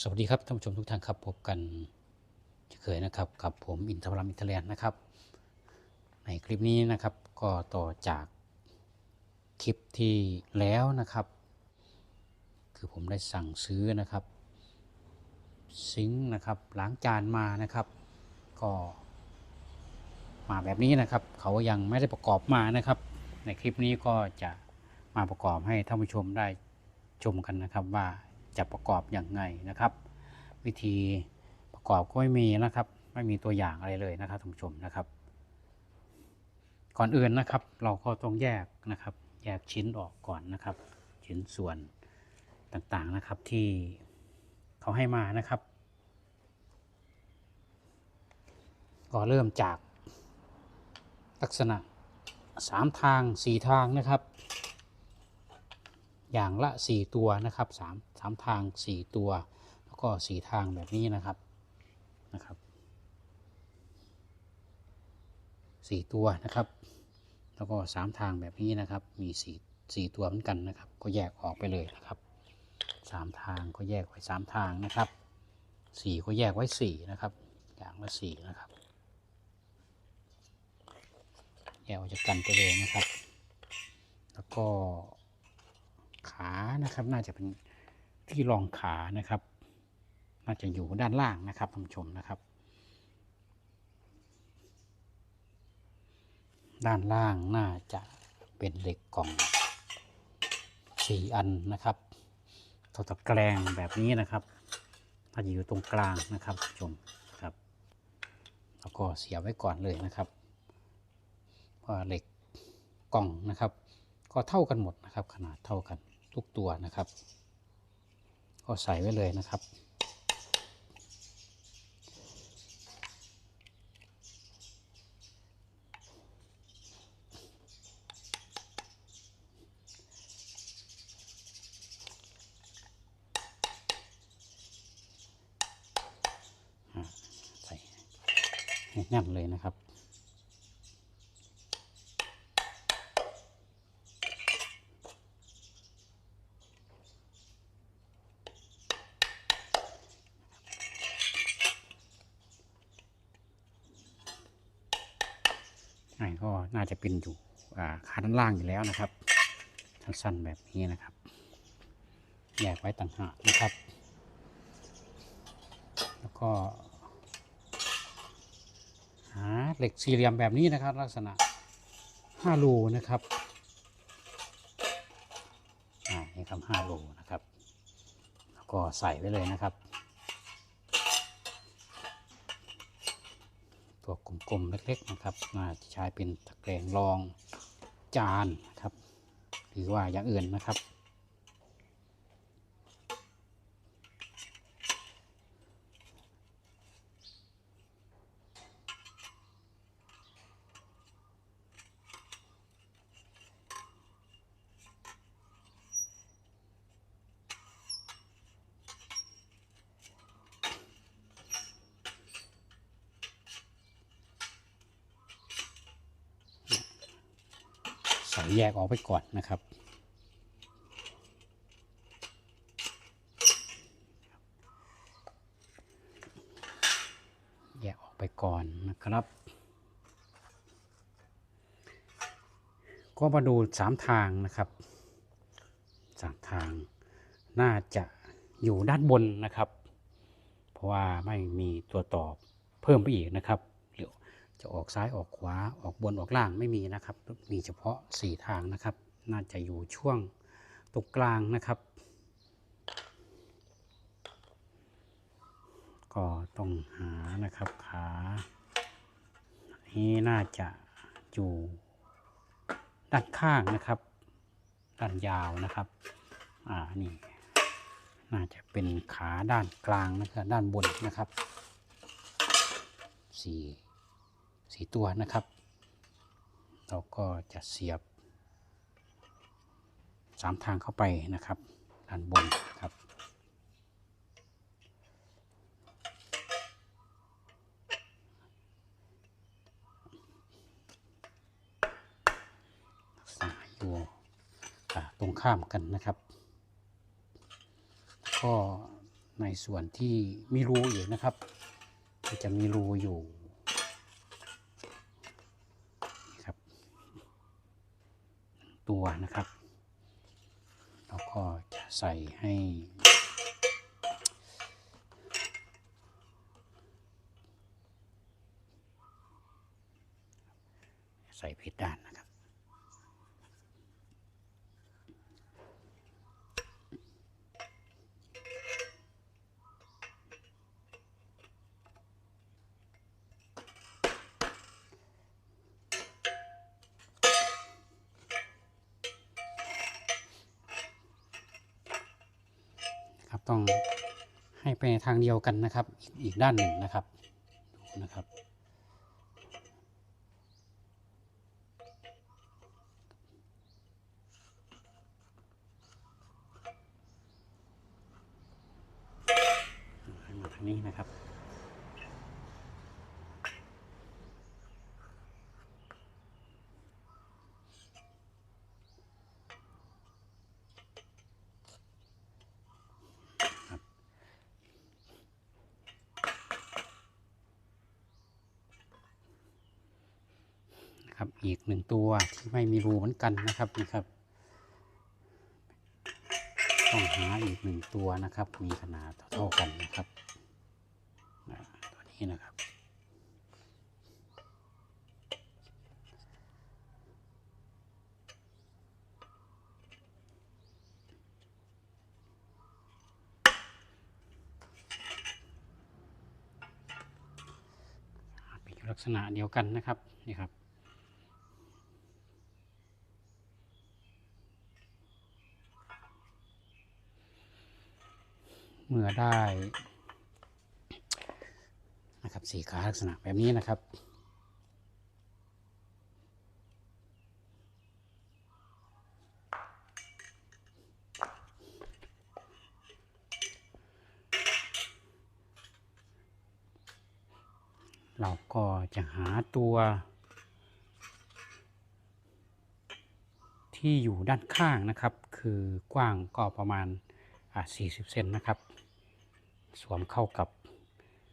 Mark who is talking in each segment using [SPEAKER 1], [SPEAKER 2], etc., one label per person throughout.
[SPEAKER 1] สวัสดีครับท่านผู้ชมทุกท่านครับพบกันเช่นเคยนะครับกับผมอินทรามอินเทรแลนด์นะครับ ในคลิปนี้นะครับก็ต่อจากคลิปที่แล้วนะครับ คือผมได้สั่งซื้อนะครับซิงค์นะครับล้างจานมานะครับ ก็มาแบบนี้นะครับเขายังไม่ได้ประกอบมานะครับ ในคลิปนี้ก็จะมาประกอบให้ท่านผู้ชมได้ชมกันนะครับว่า จะประกอบอย่างไงนะครับ วิธีประกอบก็ไม่มีนะครับ ไม่มีตัวอย่างอะไรเลยนะครับท่านผู้ชมนะครับ ก่อนอื่นนะครับ เราก็ต้องแยกนะครับ แยกชิ้นออกก่อนนะครับ ชิ้นส่วนต่างๆนะครับที่เขาให้มานะครับ ก็เริ่มจากลักษณะสามทางสี่ทางนะครับ อย่างละสี่ตัวนะครับสามสามทางสี่ตัว แล้วก็สี่ทางแบบนี้นะครับนะครับสี่ตัวนะครับ แล้วก็สามทางแบบนี้นะครับ มีสี่สี่ตัวเหมือนกันนะครับ ก็แยกออกไปเลยนะครับสามทางก็แยกไว้สามทางนะครับสี่ก็แยกไว้สี่นะครับ อย่างละสี่นะครับ แยกออกจากกันไปเลยนะครับ แล้วก็ ขานะครับ น่าจะเป็นที่รองขานะครับ น่าจะอยู่ด้านล่างนะครับท่านผู้ชมนะครับ ด้านล่างน่าจะเป็นเหล็กกล่องสี่อันนะครับตัวตะแกรงแบบนี้นะครับน่าจะอยู่ตรงกลางนะครับท่านผู้ชมครับแล้วก็เสียบไว้ก่อนเลยนะครับเพราะเหล็กกล่องนะครับ ก็เท่ากันหมดนะครับ ขนาดเท่ากัน ทุกตัวนะครับ ก็ใส่ไว้เลยนะครับ อ่าใส่ให้แน่นเลยนะครับ อันนี้ ก็น่าจะเป็นอยู่ขาด้านล่างอยู่แล้วนะครับสั้นๆแบบนี้นะครับแยกไว้ต่างหากนะครับ แล้วก็หาเหล็กสี่เหลี่ยมแบบนี้นะครับ ลักษณะห้ารูนะครับอ่านี่ครับห้ารูนะครับ แล้วก็ใส่ไว้เลยนะครับ ตัวก ลมๆเล็กๆนะครับน่าจะใช้เป็นตะแกรงรองจานนะครับ หรือว่าอย่างอื่นนะครับ ออกไปก่อนนะครับ แยกออกไปก่อนนะครับ ก็มาดูสามทางนะครับสามทางน่าจะอยู่ด้านบนนะครับ เพราะว่าไม่มีตัวตอบเพิ่มไปอีกนะครับ จะออกซ้ายออกขวาออกบนออกล่างไม่มีนะครับ มีเฉพาะสี่ทางนะครับ น่าจะอยู่ช่วงตรงกลางนะครับ ก็ต้องหานะครับขานี้น่าจะอยู่ด้านข้างนะครับ ด้านยาวนะครับ อ่านี่น่าจะเป็นขาด้านกลางนะครับด้านบนนะครับสี่ สี่ตัวนะครับ เราก็จะเสียบสามทางเข้าไปนะครับด้านบนครับลักษณะอยู่ตรงข้ามกันนะครับ ก็ในส่วนที่มีรูอีกนะครับ จะมีรูอยู่นี่ครับ ตัวนะครับ แล้วก็จะใส่ให้ ใส่ผิดด้านนะครับ ครับ ต้องให้ไปในทางเดียวกันนะครับ อีกอีกด้านหนึ่งนะครับดูนะครับ ให้มาทางนี้นะครับ นะครับ อีกหนึ่งตัวที่ไม่มีรูเหมือนกันนะครับนี่ครับต้องหาอีกหนึ่งตัวนะครับ มีขนาดเท่ากันนะครับตัวนี้นะครับเป็นลักษณะเดียวกันนะครับนี่ครับ เมื่อได้นะครับสี่ขาลักษณะแบบนี้นะครับ เราก็จะหาตัวที่อยู่ด้านข้างนะครับ คือกว้างก็ประมาณอ่า40 เซนนะครับ สวมเข้ากับ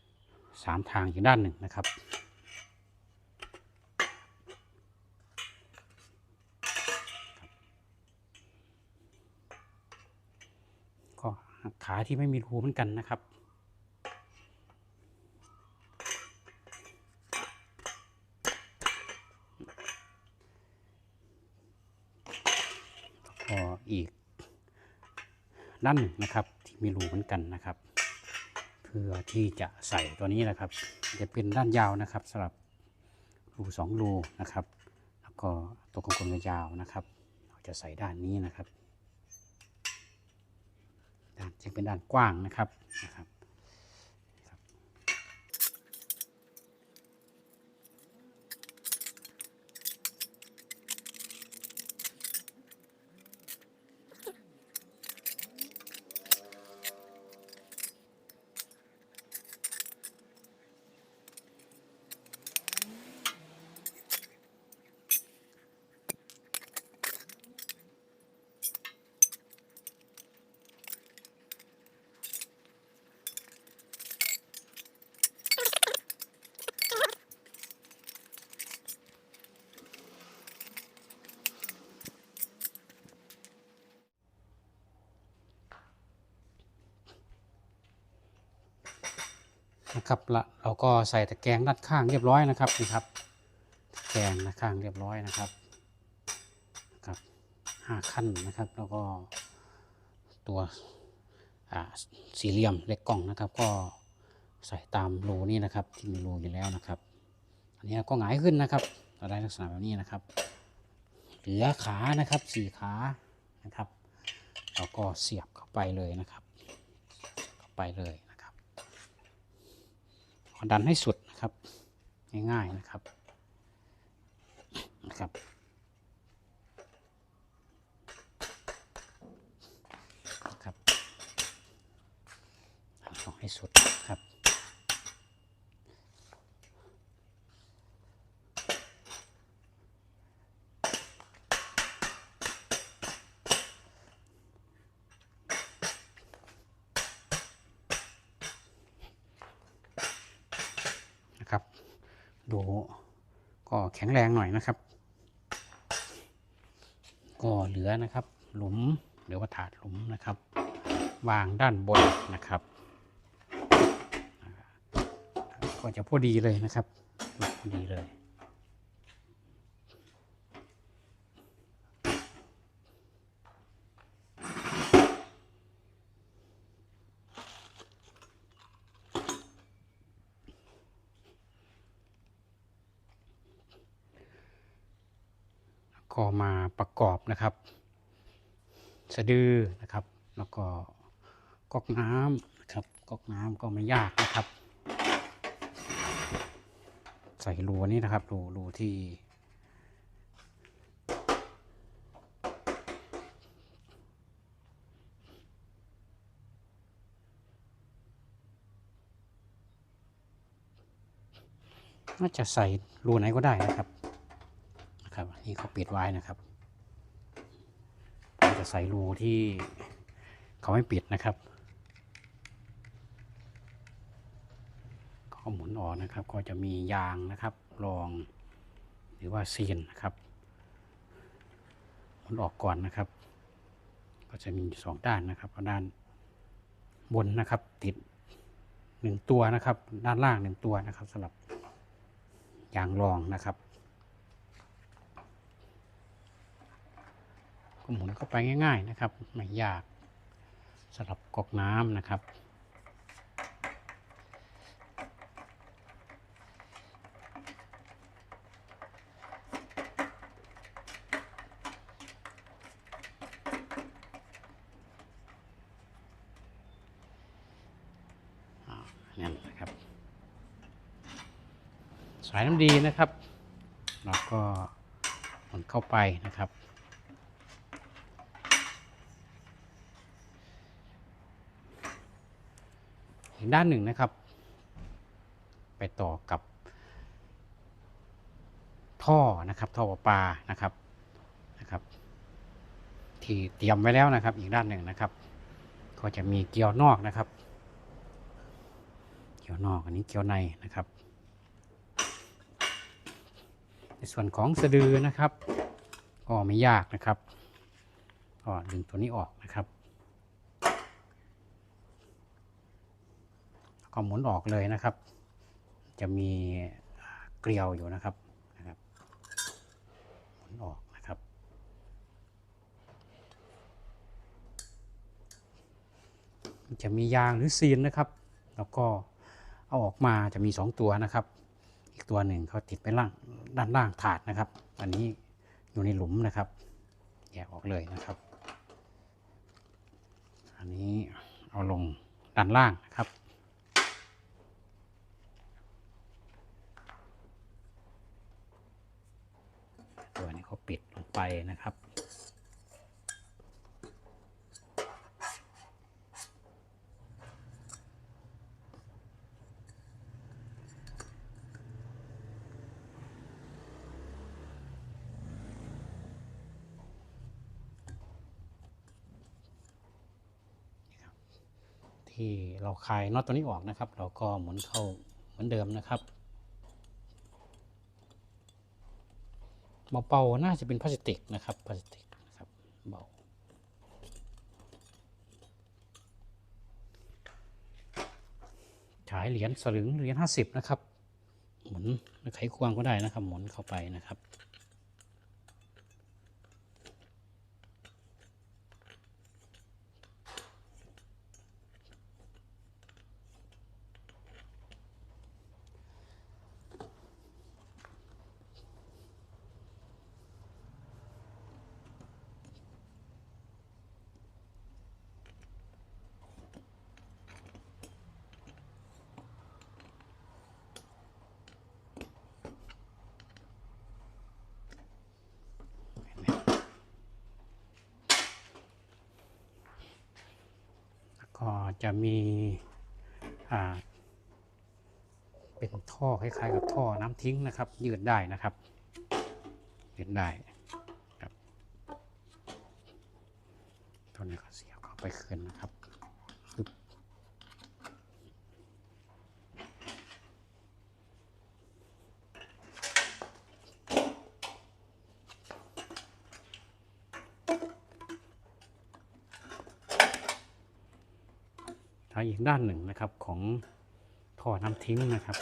[SPEAKER 1] 3ทางอยู่ด้านหนึ่งนะครับ ก็ขาที่ไม่มีรูเหมือนกันนะครับก็อีกด้านหนึ่งนะครับ ที่มีรูเหมือนกันนะครับ เพื่อที่จะใส่ตัวนี้นะครับ จะเป็นด้านยาวนะครับสำหรับรูสองรูนะครับ แล้วก็ตัวกลมๆยาวนะครับ เราจะใส่ด้านนี้นะครับด้านจะเป็นด้านกว้างนะครับนะครับ นะครับละเราก็ใส่ตะแกรงด้านข้างเรียบร้อยนะครับนี่ครับตะแกรงด้านข้างเรียบร้อยนะครับนะครับห้าขั้นนะครับ แล้วก็ตัวสี่เหลี่ยมเล็กกล่องนะครับ ก็ใส่ตามรูนี่นะครับ ที่มีรูอยู่แล้วนะครับ อันนี้ก็หงายขึ้นนะครับเราได้ลักษณะแบบนี้นะครับ เหลือขานะครับสี่ขานะครับเราก็เสียบเข้าไปเลยนะครับ เข้าไปเลย ดันให้สุดนะครับ ง่ายๆนะครับนะครับนะครับดันออกให้สุดครับ ค ดู ก็แข็งแรงหน่อยนะครับ ก็เหลือนะครับ หลุมหรือว่าถาดหลุมนะครับ วางด้านบนนะครับ ก็จะพอดีเลยนะครับพอดีเลย ก็มาประกอบนะครับ สะดือนะครับ แล้วก็ก๊อกน้ำนะครับก๊อกน้ำก็ไม่ยากนะครับ ใส่รูนี้นะครับรูรูที่น่าจะใส่รูไหนก็ได้นะครับ นะครับ นี่เขาปิดไว้นะครับเราจะใส่รูที่เขาไม่ปิดนะครับเขาหมุนออกนะครับ ก็จะมียางนะครับรองหรือว่าเซีนนะครับหมุนออกก่อนนะครับ ก็จะมีสองด้านนะครับด้านบนนะครับติดหนึ่งตัวนะครับ ด้านล่างหนึ่งตัวนะครับสำหรับยางรองนะครับ ก็หมุนเข้าไปง่าย ๆนะครับ ไม่ยากสำหรับกอกน้ำนะครับนั่นนะครับ สายน้ำดีนะครับแล้วก็หมุนเข้าไปนะครับ อีกด้านหนึ่งนะครับ ไปต่อกับ ท่อนะครับท่อประปานะครับนะครับ ที่เตรียมไว้แล้วนะครับ อีกด้านหนึ่งนะครับ ก็จะมีเกลียวนอกนะครับ เกลียวนอกอันนี้เกลียวในนะครับ ในส่วนของสะดือนะครับก็ไม่ยากนะครับก็ดึงตัวนี้ออกนะครับ ก็หมุนออกเลยนะครับ จะมีเกลียวอยู่นะครับนะครับ หมุนออกนะครับ จะมียางหรือซีนนะครับ แล้วก็เอาออกมาจะมีสองตัวนะครับ อีกตัวหนึ่งเขาติดไปล่างด้านล่างถาดนะครับ อันนี้อยู่ในหลุมนะครับแยกออกเลยนะครับ อันนี้เอาลงด้านล่างนะครับ ตัวนี้เขาปิดลง ไปนะครับ ที่เราคลายน็อตตัวนี้ออกนะครับ เราก็หมุนเข้าเหมือนเดิมนะครับ เบาๆน่าจะเป็นพลาสติกนะครับพลาสติกนะครับเบาฉายเหรียญสลึงเหรียญห้าสิบนะครับ หมุนไขควงก็ได้นะครับ หมุนเข้าไปนะครับ ก็ จะมีอ่าเป็นท่อคล้ายๆกับท่อน้ำทิ้งนะครับ ยืดได้นะครับ ยืดได้ครับตัวนี้ก็เสียบเข้าไปคืนนะครับ ทางอีกด้านหนึ่งนะครับของท่อน้ำทิ้งนะครับ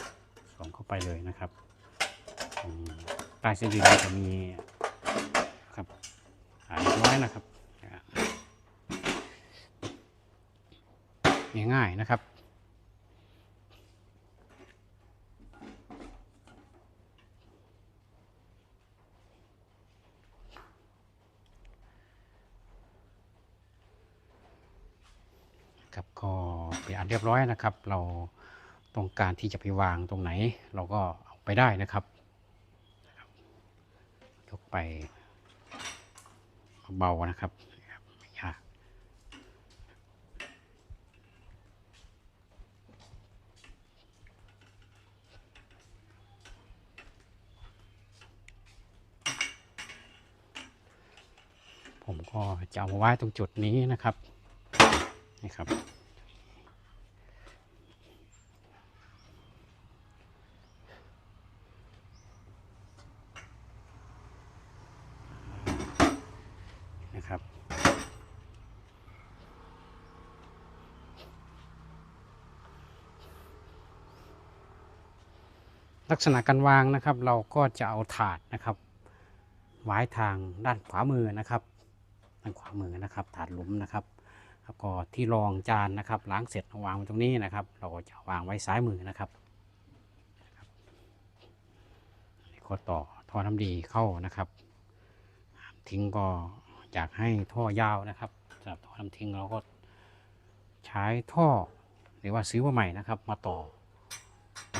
[SPEAKER 1] ส่องเข้าไปเลยนะครับใต้เส้นดินจะมีครับหายน้อยนะครับง่ายๆนะครับก็ เรียบร้อยนะครับ เราต้องการที่จะไปวางตรงไหน เราก็เอาไปได้นะครับยกไปเบานะครับไม่ยากผมก็จะเอาไว้ตรงจุดนี้นะครับนี่ครับ นะครับลักษณะการวางนะครับ เราก็จะเอาถาดนะครับไว้ทางด้านขวามือนะครับ ด้านขวามือนะครับ ถาดหลุมนะครับ แล้วก็ที่รองจานนะครับ ล้างเสร็จวางไว้ตรงนี้นะครับ เราก็จะวางไว้ซ้ายมือนะครับนะครับอันนี้ก็ต่อท่อน้ำดีเข้านะครับ ทิ้งก็ อยากให้ท่อยาวนะครับสำหรับท่อน้ำทิ้งเราก็ใช้ท่อหรือว่าซื้อมาใหม่นะครับ มาต่อ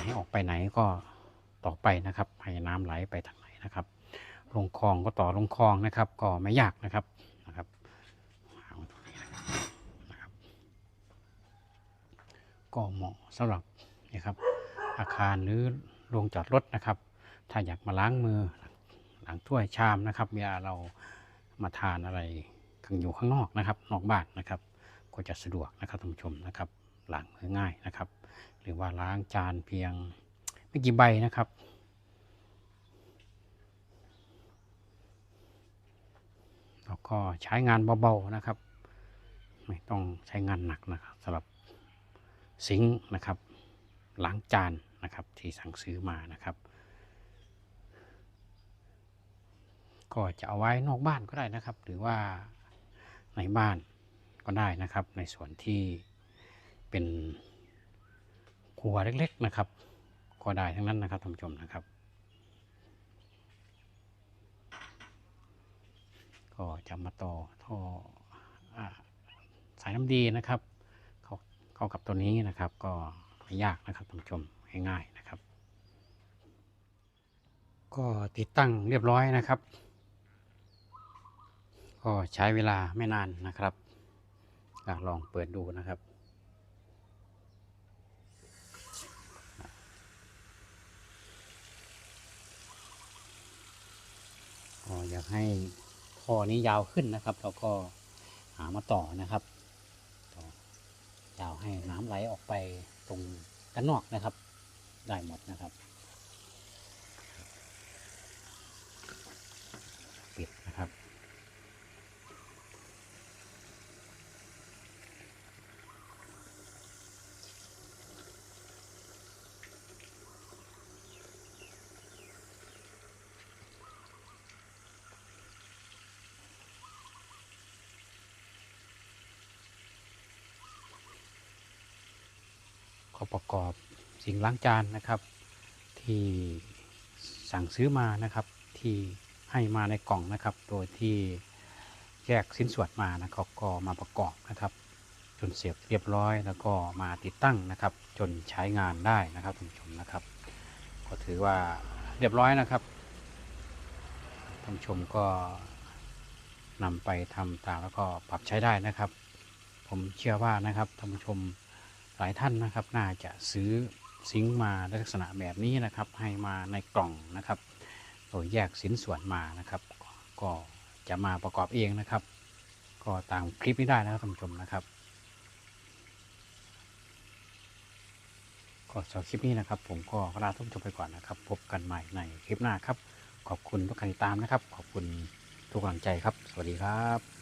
[SPEAKER 1] ให้ออกไปไหนก็ต่อไปนะครับให้น้ำไหลไปทางไหนนะครับ ลงคลองก็ต่อลงคลองนะครับ ก็ไม่ยากนะครับนะครับนะครับ ก็เหมาะสำหรับนี่ครับ อาคารหรือโรงจอดรถนะครับ ถ้าอยากมาล้างมือล้างถ้วยชามนะครับเวลาเรา มาทานอะไรข้างอยู่ข้างนอกนะครับ นอกบ้านนะครับ ก็จะสะดวกนะครับท่านผู้ชมนะครับล้างมือง่ายนะครับ หรือว่าล้างจานเพียงไม่กี่ใบนะครับ แล้วก็ใช้งานเบาๆนะครับ ไม่ต้องใช้งานหนักนะครับสำหรับซิงค์นะครับล้างจานนะครับที่สั่งซื้อมานะครับ ก็จะเอาไว้นอกบ้านก็ได้นะครับ หรือว่าในบ้านก็ได้นะครับ ในส่วนที่เป็นครัวเล็ก ๆนะครับ ก็ได้ทั้งนั้นนะครับท่านผู้ชมนะครับ ก็จะมาต่อท่อสายน้ำดีนะครับเข้าเข้ากับตัวนี้นะครับ ก็ไม่ยากนะครับท่านผู้ชมง่ายๆนะครับ ก็ติดตั้งเรียบร้อยนะครับ ก็ใช้เวลาไม่นานนะครับอลองเปิดดูนะครับ ก็อยากให้ท่อนี้ยาวขึ้นนะครับแล้วก็หามาต่อนะครับต่อยาวให้น้ำไหลออกไปตรงด้านนอกนะครับ ได้หมดนะครับ ประกอบสิ่งล้างจานนะครับ ที่สั่งซื้อมานะครับ ที่ให้มาในกล่องนะครับ โดยที่แยกชิ้นส่วนมานะครับก็มาประกอบนะครับ จนเสร็จเรียบร้อยแล้วก็มาติดตั้งนะครับ จนใช้งานได้นะครับท่านผู้ชมนะครับ ก็ถือว่าเรียบร้อยนะครับท่านผู้ชมก็นำไปทำตามแล้วก็ปรับใช้ได้นะครับ ผมเชื่อว่านะครับท่านผู้ชม หลายท่านนะครับน่าจะซื้อซิงมาในลักษณะแบบนี้นะครับ ให้มาในกล่องนะครับโดยแยกสินส่วนมานะครับ ก็จะมาประกอบเองนะครับ ก็ตามคลิปนี้ได้นะครับท่านผู้ชมนะครับก็สำหรับคลิปนี้นะครับ ผมก็ลาท่านผู้ชมไปก่อนนะครับ พบกันใหม่ในคลิปหน้าครับ ขอบคุณทุกการติดตามนะครับ ขอบคุณทุกกำลังใจครับ สวัสดีครับ